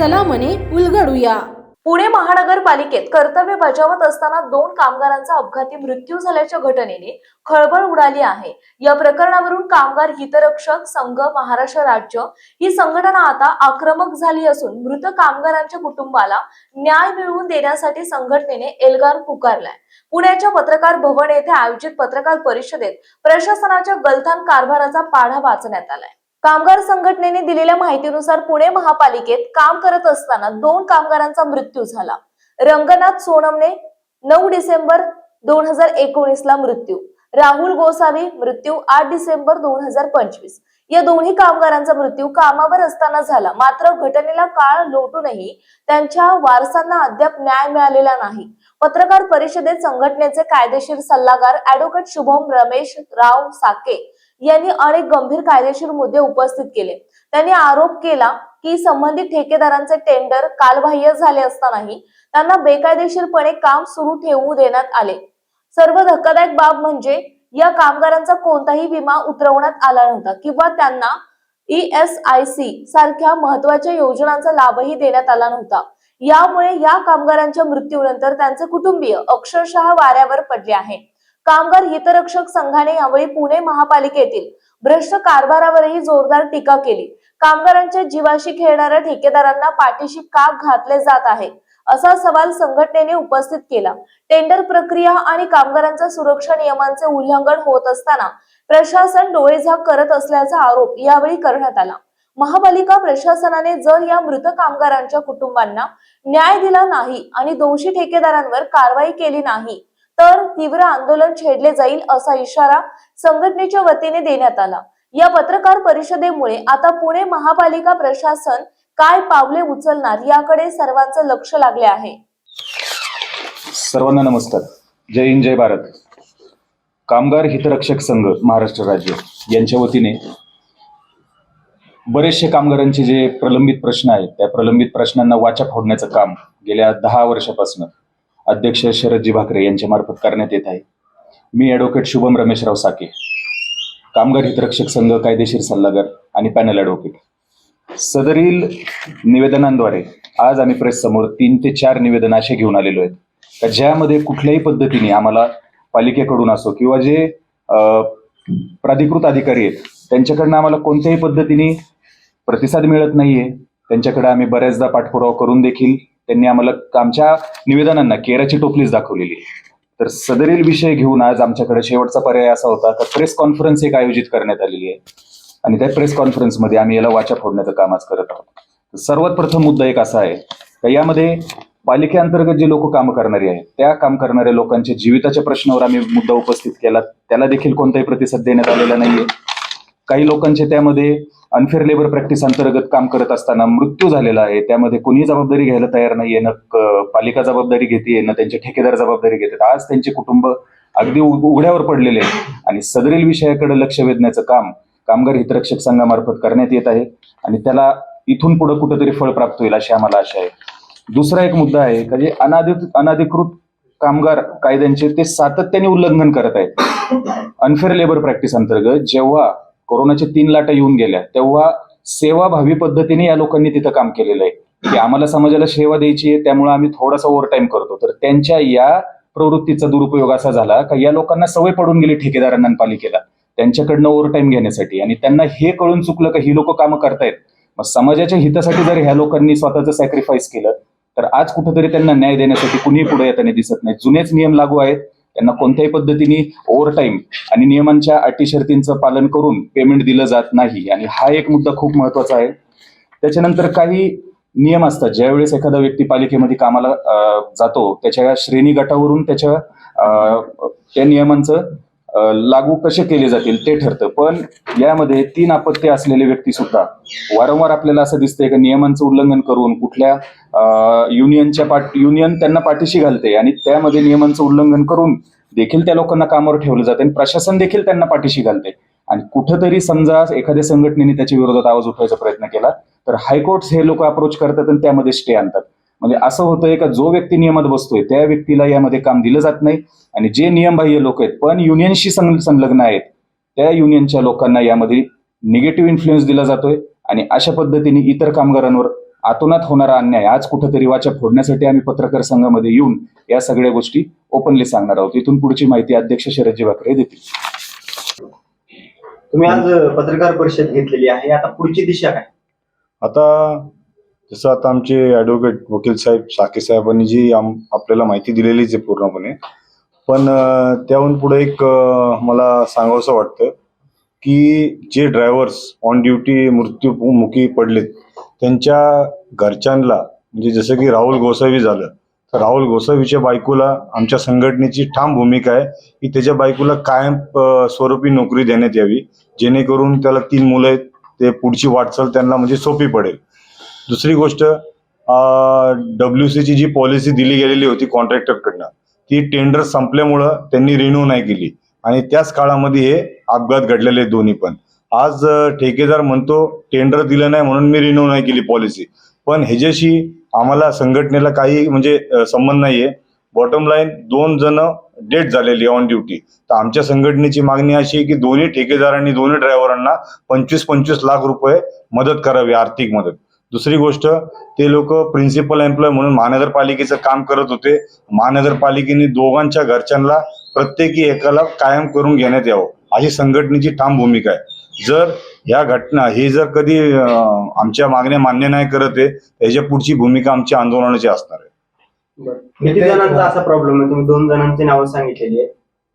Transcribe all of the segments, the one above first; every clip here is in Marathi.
चला म्हणे उलगडूया. पुणे महानगरपालिकेत कर्तव्य बजावत असताना दोन कामगारांचा अपघाती मृत्यू झाल्याच्या घटनेने खळबळ उडाली आहे. या प्रकरणावरून कामगार हितरक्षक संघ महाराष्ट्र राज्य ही संघटना आता आक्रमक झाली असून मृत कामगारांच्या कुटुंबाला न्याय मिळवून देण्यासाठी संघटनेने एल्गार पुकारलाय. पुण्याच्या पत्रकार भवन येथे आयोजित पत्रकार परिषदेत प्रशासनाच्या गलथान कारभाराचा पाढा वाचण्यात आलाय. कामगार संघटनेने दिलेल्या माहितीनुसार पुणे महापालिकेत काम करत असताना दोन कामगारांचा मृत्यू झाला. रंगनाथ सोनमने नऊ डिसेंबर दोन हजार एकोणीस ला मृत्यू. राहुल गोसावी मृत्यू आठ डिसेंबर दोन हजार पंचवीस. या दोन्ही कामगारांचा मृत्यू कामावर असताना झाला. मात्र घटनेला काळ लोटूनही त्यांच्या वारसांना अद्याप न्याय मिळालेला नाही. पत्रकार परिषदेत संघटनेचे कायदेशीर सल्लागार ऍडव्होकेट शुभम रमेश राव साके यांनी अनेक गंभीर कायदेशीर मुद्दे उपस्थित केले. त्यांनी आरोप केला की संबंधित ठेकेदारांचे टेंडर कालबाह्य झाले असतानाही त्यांना बेकायदेशीरपणे काम सुरू ठेवू देण्यात आले. सर्व धक्कादायक बाब म्हणजे या कामगारांचा कोणताही विमा उतरवण्यात आला नव्हता किंवा त्यांना ई एस आय सी सारख्या महत्त्वाच्या योजनांचा लाभही देण्यात आला नव्हता. यामुळे या कामगारांच्या मृत्यूनंतर त्यांचे कुटुंबीय अक्षरशः वाऱ्यावर पडले आहे. कामगार हितरक्षक संघाने यावेळी पुणे महापालिकेतील भ्रष्ट कारभारावरही जोरदार टीका केली. कामगारांच्या जीवाशी खेळणाऱ्या ठेकेदारांना पाठीशी काप घातले जात आहे असा सवाल संघटनेने उपस्थित केला. टेंडर प्रक्रिया आणि कामगारांच्या सुरक्षा नियमांचे उल्लंघन होत असताना प्रशासन डोळेझाक करत असल्याचा आरोप यावेळी करण्यात आला. महापालिका प्रशासनाने जर या मृत कामगारांच्या कुटुंबांना न्याय दिला नाही आणि दोषी ठेकेदारांवर कारवाई केली नाही तर तीव्र आंदोलन छेडले जाईल असा इशारा संघटनेच्या वतीने देण्यात आला. या पत्रकार परिषदेमुळे आता पुणे महापालिका प्रशासन काय पावले उचलणार याकडे सर्वांचं लक्ष लागले आहे. सर्वांना नमस्कार. जय हिंद जय भारत. कामगार हितरक्षक संघ महाराष्ट्र राज्य यांच्या वतीने बरेचसे कामगारांचे जे प्रलंबित प्रश्न आहेत त्या प्रलंबित प्रश्नांना वाचा फोडण्याचं काम गेल्या दहा वर्षापासून अध्यक्ष शरदजी भाकरे यांच्या मार्फत करण्यात येत आहे. मी ॲडव्होकेट शुभम रमेशराव साके कामगार हितरक्षक संघ कायदेशीर सल्लागार आणि पॅनल ॲडव्होकेट सदरील निवेदनांद्वारे आज आम्ही प्रेस समोर तीन ते चार निवेदन असे घेऊन आलेलो आहेत. का ज्यामध्ये कुठल्याही पद्धतीने आम्हाला पालिकेकडून असो किंवा जे प्राधिकृत अधिकारी आहेत त्यांच्याकडनं आम्हाला कोणत्याही पद्धतीने प्रतिसाद मिळत नाहीये. त्यांच्याकडे आम्ही बऱ्याचदा पाठपुरावा करून देखील त्यांनी आम्हाला आमच्या निवेदनांना केराची टोपलीच दाखवलेली आहे. तर सदरील विषय घेऊन आज आमच्याकडे शेवटचा पर्याय असा होता. तर प्रेस कॉन्फरन्स एक आयोजित करण्यात आलेली आहे. आणि त्या प्रेस कॉन्फरन्समध्ये आम्ही याला वाचा फोडण्याचं काम आज करत आहोत. सर्वात प्रथम मुद्दा एक असा आहे का यामध्ये पालिकेअंतर्गत जे लोक काम करणारी आहेत त्या काम करणाऱ्या लोकांच्या जीविताच्या प्रश्नावर आम्ही मुद्दा उपस्थित केला. त्याला देखील कोणताही प्रतिसाद देण्यात आलेला नाहीये. काही लोकांचे त्यामध्ये अनफेअर लेबर प्रॅक्टिस अंतर्गत काम करत असताना मृत्यू झालेला आहे. त्यामध्ये कोणीही जबाबदारी घ्यायला तयार नाहीये ना पालिका जबाबदारी घेते ना त्यांचे ठेकेदार जबाबदारी घेतात. आज त्यांचे कुटुंब अगदी उघड्यावर पडलेले आहे आणि सदरील विषयाकडे लक्ष वेधण्याचं काम कामगार हितरक्षक संघामार्फत करण्यात येत आहे. आणि त्याला इथून पुढे कुठेतरी फळ प्राप्त होईल अशी आम्हाला आशा आहे. दुसरा एक मुद्दा आहे का जे अनाधिकृत अनाधिकृत कामगार कायद्यांचे ते सातत्याने उल्लंघन करत आहेत. अनफेअर लेबर प्रॅक्टिस अंतर्गत जेव्हा कोरोनाच्या तीन लाटा येऊन गेल्या. तेव्हा सेवाभावी पद्धतीने या लोकांनी तिथं काम केलेलं आहे. की आम्हाला समाजाला सेवा द्यायची आहे त्यामुळे आम्ही थोडासा ओव्हर टाइम करतो. तर त्यांच्या या प्रवृत्तीचा दुरुपयोग असा झाला का या लोकांना सवय पडून गेली ठेकेदारांना पालिकेला. त्यांच्याकडनं ओव्हर टाइम घेण्यासाठी. आणि त्यांना हे कळून चुकलं का ही लोक कामं करतायत. मग समाजाच्या हितासाठी जर ह्या लोकांनी स्वतःचं सॅक्रिफाईस केलं तर आज कुठेतरी त्यांना न्याय देण्यासाठी कुणीही पुढे येताना दिसत नाही. जुनेच नियम लागू आहेत. त्यांना कोणत्याही पद्धतीने ओव्हर टाईम आणि नियमांच्या अटी शर्तींचं पालन करून पेमेंट दिलं जात नाही. आणि हा एक मुद्दा खूप महत्त्वाचा आहे. त्याच्यानंतर काही नियम असतात. ज्यावेळेस एखादा व्यक्ती पालिकेमध्ये कामाला जातो त्याच्या श्रेणी गटावरून त्याच्या त्या नियमांचं लागू कसे केले जातील ते ठरतं. पण यामध्ये तीन अपत्य असलेले व्यक्ती सुद्धा. वारंवार आपल्याला असं दिसतंय की नियमांचं उल्लंघन करून कुठल्या युनियनच्या पाठ युनियन त्यांना पाठीशी घालते आणि त्यामध्ये नियमांचं उल्लंघन करून देखील त्या लोकांना कामावर ठेवलं जाते आणि प्रशासन देखील त्यांना पाठीशी घालते आणि कुठंतरी समजा एखाद्या संघटनेने त्याच्या विरोधात आवाज उठवायचा प्रयत्न केला तर हायकोर्ट हे लोक अप्रोच करतात आणि त्यामध्ये स्टे आणतात. म्हणजे असं होतंय का जो व्यक्ती नियमात बसतोय त्या व्यक्तीला यामध्ये काम दिलं जात नाही. आणि जे नियमबाह्य लोक आहेत पण युनियनशी संलग्न आहेत त्या युनियनच्या लोकांना यामध्ये निगेटिव्ह इन्फ्लुएन्स दिला जातोय. आणि अशा पद्धतीने इतर कामगारांवर आतोनात होणारा अन्याय आज कुठंतरी वाचा फोडण्यासाठी आम्ही पत्रकार संघामध्ये येऊन या सगळ्या गोष्टी ओपनली सांगणार आहोत. इथून पुढची माहिती अध्यक्ष शरदजी भाकरे देतील. तुम्ही आज पत्रकार परिषद घेतलेली आहे. आता पुढची दिशा काय? आता जसं आता आमचे ॲडव्होकेट वकील साहेब साके साहेबांनी जी आम आपल्याला माहिती दिलेलीच आहे पूर्णपणे. पण त्याहून पुढे एक मला सांगावंसं वाटतं की जे ड्रायव्हर्स ऑन ड्युटी मृत्यूमुखी पडलेत त्यांच्या घरच्यांना म्हणजे जसं की राहुल गोसावी झालं तर राहुल गोसावीच्या बायकोला आमच्या संघटनेची ठाम भूमिका आहे की त्याच्या बायकोला कायम स्वरूपी नोकरी देण्यात यावी जेणेकरून त्याला तीन मुलं आहेत ते पुढची वाटचाल त्यांना म्हणजे सोपी पडेल. दुसरी गोष्ट डब्ल्यू सीची जी पॉलिसी दिली गेलेली होती कॉन्ट्रॅक्टरकडनं ती टेंडर संपल्यामुळं त्यांनी रिन्यू नाही केली. आणि त्याच काळामध्ये हे अपघात घडलेले दोन्ही पण. आज ठेकेदार म्हणतो टेंडर दिलं नाही म्हणून मी रिन्यू नाही केली पॉलिसी पण ह्याच्याशी आम्हाला संघटनेला काही म्हणजे संबंध नाहीये. बॉटम लाईन दोन जण डेट झालेली ऑन ड्युटी तर आमच्या संघटनेची मागणी अशी आहे की दोन्ही ठेकेदारांनी दोन्ही ड्रायव्हरांना पंचवीस पंचवीस लाख रुपये मदत करावी आर्थिक मदत. दुसरी गोष्ट ते लोक प्रिन्सिपल एम्प्लॉय म्हणून महानगरपालिकेचं काम करत होते. महानगरपालिकेने दोघांच्या घरच्यांना प्रत्येकी एकाला कायम करून घेण्यात यावं अशी संघटनेची ठाम भूमिका आहे. जर ह्या घटना हे जर कधी आमच्या मागण्या मान्य नाही करत आहे त्याच्या पुढची भूमिका आमच्या आंदोलनाची असणार आहे. किती जणांचा असा प्रॉब्लेम आहे? तुम्ही दोन जणांची नावं सांगितलेली आहे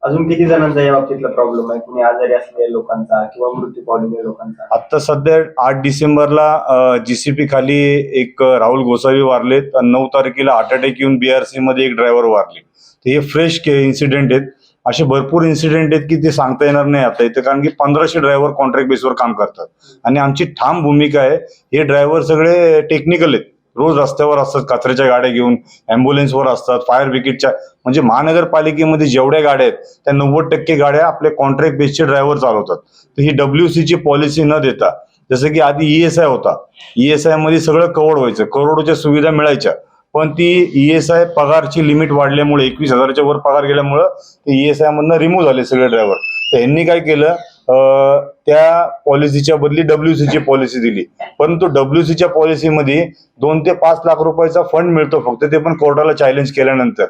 अजून किती जणांचा या बाबतीतला प्रॉब्लेम आहे? कुणी आजारी असलेल्या लोकांचा किंवा मृत्यू पावलेल्या लोकांचा? आता सध्या आठ डिसेंबरला जीसीपी खाली एक राहुल गोसावी वारलेत नऊ तारखेला हार्ट अटॅक येऊन बीआरसी मध्ये एक ड्रायव्हर वारले. तर हे फ्रेश इन्सिडेंट आहेत. असे भरपूर इन्सिडेंट आहेत की ते सांगता येणार नाही आता इथं कारण की पंधराशे ड्रायव्हर कॉन्ट्रॅक्ट बेसवर काम करतात. आणि आमची ठाम भूमिका आहे हे ड्रायव्हर सगळे टेक्निकल आहेत. रोज रस्त्यावर असतात कचऱ्याच्या गाड्या घेऊन अँब्युलन्सवर असतात फायर ब्रिगेडच्या म्हणजे महानगरपालिकेमध्ये जेवढ्या गाड्या आहेत त्या नव्वद टक्के गाड्या आपले कॉन्ट्रॅक्ट बेसचे ड्रायव्हर चालवतात. तर ही डब्ल्यू ची पॉलिसी न देता जसं की आधी ईएसआय होता. ईएसआयमध्ये सगळं कव्हर व्हायचं. करोडोच्या सुविधा मिळायच्या. पण ती ईएसआय पगारची लिमिट वाढल्यामुळे एकवीस हजाराच्या वर पगार गेल्यामुळं ते ईएसआय मधनं रिमूव्ह झाले सगळे ड्रायव्हर तर यांनी काय केलं? त्या पॉलिसीच्या बदली डब्ल्यू ची पॉलिसी दिली. परंतु डब्ल्यू सीच्या पॉलिसीमध्ये दोन ते पाच लाख रुपयाचा फंड मिळतो फक्त. ते पण कोर्टाला चॅलेंज केल्यानंतर.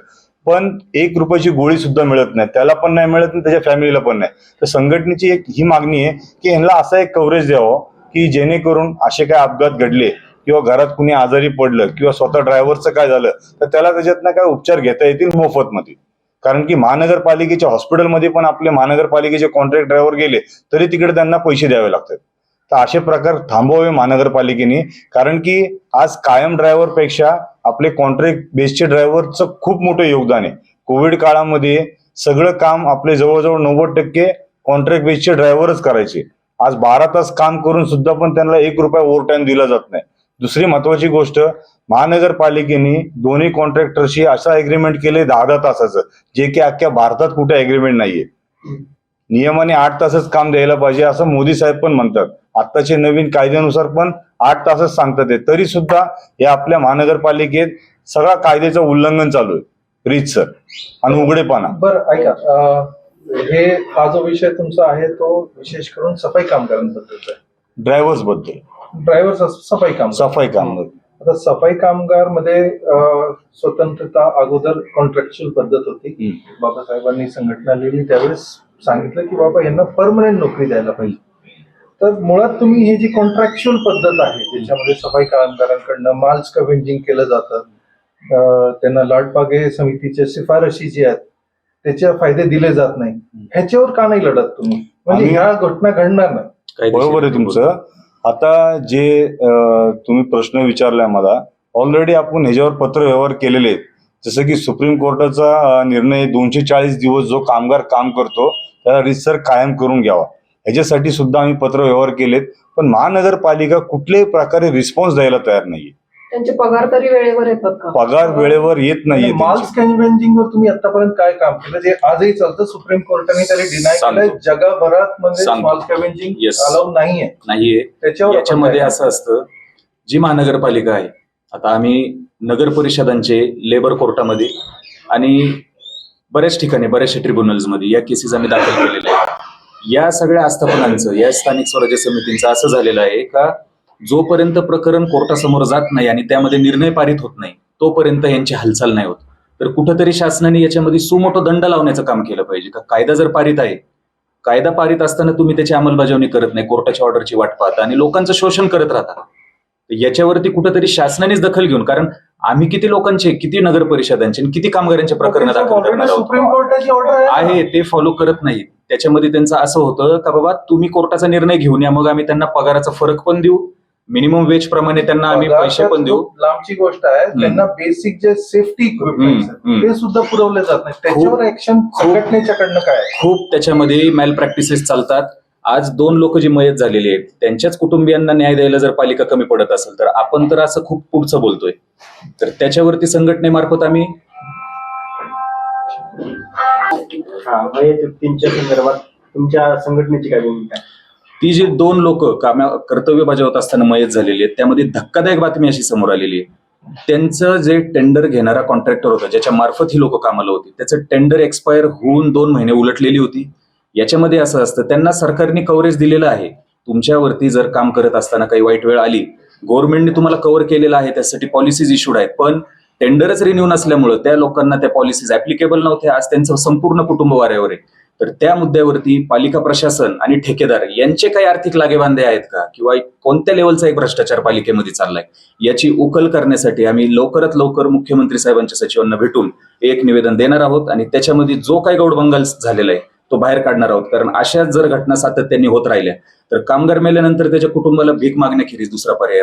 पण एक रुपयाची गोळी सुद्धा मिळत नाही. त्याला पण नाही मिळत आणि त्याच्या फॅमिलीला पण नाही. तर संघटनेची एक ही मागणी आहे की यांना असा एक कव्हरेज द्यावं की जेणेकरून असे काय अपघात घडले किंवा घरात कुणी आजारी पडलं किंवा स्वतः ड्रायव्हरचं काय झालं तर त्याला त्याच्यातनं काय उपचार घेता येतील मोफतमध्ये. कारण की महानगरपालिकेच्या हॉस्पिटलमध्ये पण आपले महानगरपालिकेचे कॉन्ट्रॅक्ट ड्रायव्हर गेले तरी तिकडे त्यांना पैसे द्यावे लागतात. तर असे प्रकार थांबवावे महानगरपालिकेने कारण की आज कायम ड्रायव्हरपेक्षा आपले कॉन्ट्रॅक्ट बेसचे ड्रायव्हरचं खूप मोठं योगदान आहे. कोविड काळामध्ये सगळं काम आपले जवळजवळ नव्वद टक्के कॉन्ट्रॅक्ट बेसचे ड्रायव्हरच करायचे. आज बारा तास काम करून सुद्धा पण त्यांना एक रुपया ओव्हर टाइम दिला जात नाही. दुसरी महत्वाची गोष्ट महानगरपालिकेने दोन्ही कॉन्ट्रॅक्टरशी असं अग्रीमेंट केले दहा दहा तासाचं जे की अख्ख्या भारतात कुठे अग्रीमेंट नाहीये. नियमाने आठ तासच काम द्यायला पाहिजे असं मोदी साहेब पण म्हणतात. आत्ताचे नवीन कायद्यानुसार पण आठ तासच सांगतात ते. तरी सुद्धा या आपल्या महानगरपालिकेत सगळा कायद्याचं उल्लंघन चालू आहे. रीतसर आणि उघडेपणा. बरं ऐका हे हा जो विषय तुमचा आहे तो विशेष करून सफाई कामगारांबद्दलचा ड्रायव्हर्सबद्दल. ड्रायव्हर सफाई काम सफाई काम आता सफाई कामगारमध्ये स्वतंत्रता अगोदर कॉन्ट्रॅक्च्युअल पद्धत होती. बाबासाहेबांनी संघटना लिहिली. त्यावेळेस सांगितलं की बाबा यांना परमनंट नोकरी द्यायला पाहिजे. तर मुळात तुम्ही ही जी कॉन्ट्रॅक्च्युअल पद्धत आहे ज्याच्यामध्ये सफाई कामगारांकडनं माल स्कव्हेंजिंग केलं जातं. त्यांना लाडबागे समितीच्या शिफारशी जी आहेत त्याचे फायदे दिले जात नाही. ह्याच्यावर का नाही लढत तुम्ही? म्हणजे ह्या घटना घडणार नाही. बरोबर आहे तुमचं. आता जे तुम्ही प्रश्न विचारलाय मला ऑलरेडी आपण ह्याच्यावर पत्र व्यवहार केलेले आहेत. जसं की सुप्रीम कोर्टाचा निर्णय दोनशे चाळीस दिवस जो कामगार काम करतो त्याला रिसर कायम करून घ्यावा. ह्याच्यासाठी सुद्धा आम्ही पत्र व्यवहार केलेत. पण महानगरपालिका कुठल्याही प्रकारे रिस्पॉन्स द्यायला तयार नाहीये. त्यांचे पगार तरी वेळेवर येतात का पगार वेळेवर येत नाहीये माल. स्कॅनिंग वर तुम्ही आतापर्यंत काय काम केलं जे आजही चालतं सुप्रीम कोर्टाने त्याला डिनाय. केलंय जगभरात म्हणजे सांगतो. माल स्कॅव्हेंजिंग Yes. अलाउड नाहीये नाहीये त्याच्यावर याच्यामध्ये काय- असं असतं जी महानगरपालिका आहे आता आम्ही नगर परिषदांचे लेबर कोर्टामध्ये आणि बऱ्याच ठिकाणी बऱ्याचशा ट्रिब्युनल्समध्ये या केसेस आम्ही दाखल केलेल्या आहेत या सगळ्या आस्थापनांचं या स्थानिक स्वराज्य समितींचं असं झालेलं आहे का जोपर्यंत प्रकरण कोर्टासमोर जात नाही आणि त्यामध्ये निर्णय पारित होत नाही तोपर्यंत यांची हालचाल नाही होत. तर कुठंतरी शासनाने याच्यामध्ये सुमोठो दंड लावण्याचं काम केलं पाहिजे. का कायदा जर पारित आहे कायदा पारित असताना तुम्ही त्याची अंमलबजावणी करत नाही कोर्टाच्या ऑर्डरची वाट पाहता आणि लोकांचं शोषण करत राहता. याच्यावरती कुठंतरी शासनानेच दखल घेऊन कारण आम्ही किती लोकांचे किती नगर परिषदांचे आणि किती कामगारांचे प्रकरण दाखल आहे ते फॉलो करत नाहीत त्याच्यामध्ये त्यांचं असं होतं का बाबा तुम्ही कोर्टाचा निर्णय घेऊन या मग आम्ही त्यांना पगाराचा फरक पण देऊ मिनिमम वेज प्रमाणे त्यांना आम्ही पैसे पण देऊ लांबची गोष्ट आहे त्यांना बेसिक जे सेफ्टी इक्विपमेंट. ते सुद्धा पुरवले जात नाही त्याच्यावर ऍक्शन संघटनेच्याकडनं काय आहे? खूप त्याच्यामध्ये मॅल प्रॅक्टिसेस चालतात आज दोन लोक जी मयत झालेली आहेत त्यांच्याच कुटुंबियांना न्याय द्यायला जर पालिका कमी पडत असेल तर आपण तर असं खूप पुढचं बोलतोय तर त्याच्यावरती संघटनेमार्फत आम्ही हा मयत व्यक्तींच्या संदर्भात तुमच्या संघटनेची काय भूमिका आहे? ती जी दोन लोक काम कर्तव्य बजावत असताना मयत झालेली आहेत त्यामध्ये धक्कादायक बातमी अशी समोर आलेली आहे. त्यांचं जे टेंडर घेणारा कॉन्ट्रॅक्टर होता ज्याच्या मार्फत ही लोक कामाला होती त्याचं टेंडर एक्सपायर होऊन दोन महिने उलटलेली होती. याच्यामध्ये असं असतं त्यांना सरकारने कव्हरेज दिलेलं आहे. तुमच्यावरती जर काम करत असताना काही वाईट वेळ आली गव्हर्नमेंटने तुम्हाला कव्हर केलेलं आहे त्यासाठी पॉलिसीज इश्यूड आहेत. पण टेंडरच रिन्यू नसल्यामुळे त्या लोकांना त्या पॉलिसीज ऍप्लिकेबल नव्हत्या आज त्यांचं संपूर्ण कुटुंब वाऱ्यावर आहे. तर त्या मुद्द्यावरती पालिका प्रशासन आणि ठेकेदार यांचे काही आर्थिक लागेबांधे आहेत का? किंवा कोणत्या लेवलचा एक भ्रष्टाचार पालिकेमध्ये चाललाय? याची उकल करण्यासाठी आम्ही लवकरात लवकर मुख्यमंत्री साहेबांच्या सचिवांना भेटून एक निवेदन देणार आहोत आणि त्याच्यामध्ये जो काही गौडबंगाल झालेला आहे तो बाहेर काढणार आहोत. कारण अशाच जर घटना सातत्याने होत राहिल्या तर कामगार मेल्यानंतर त्याच्या कुटुंबाला भीक मागण्याखेरीज दुसरा पर्याय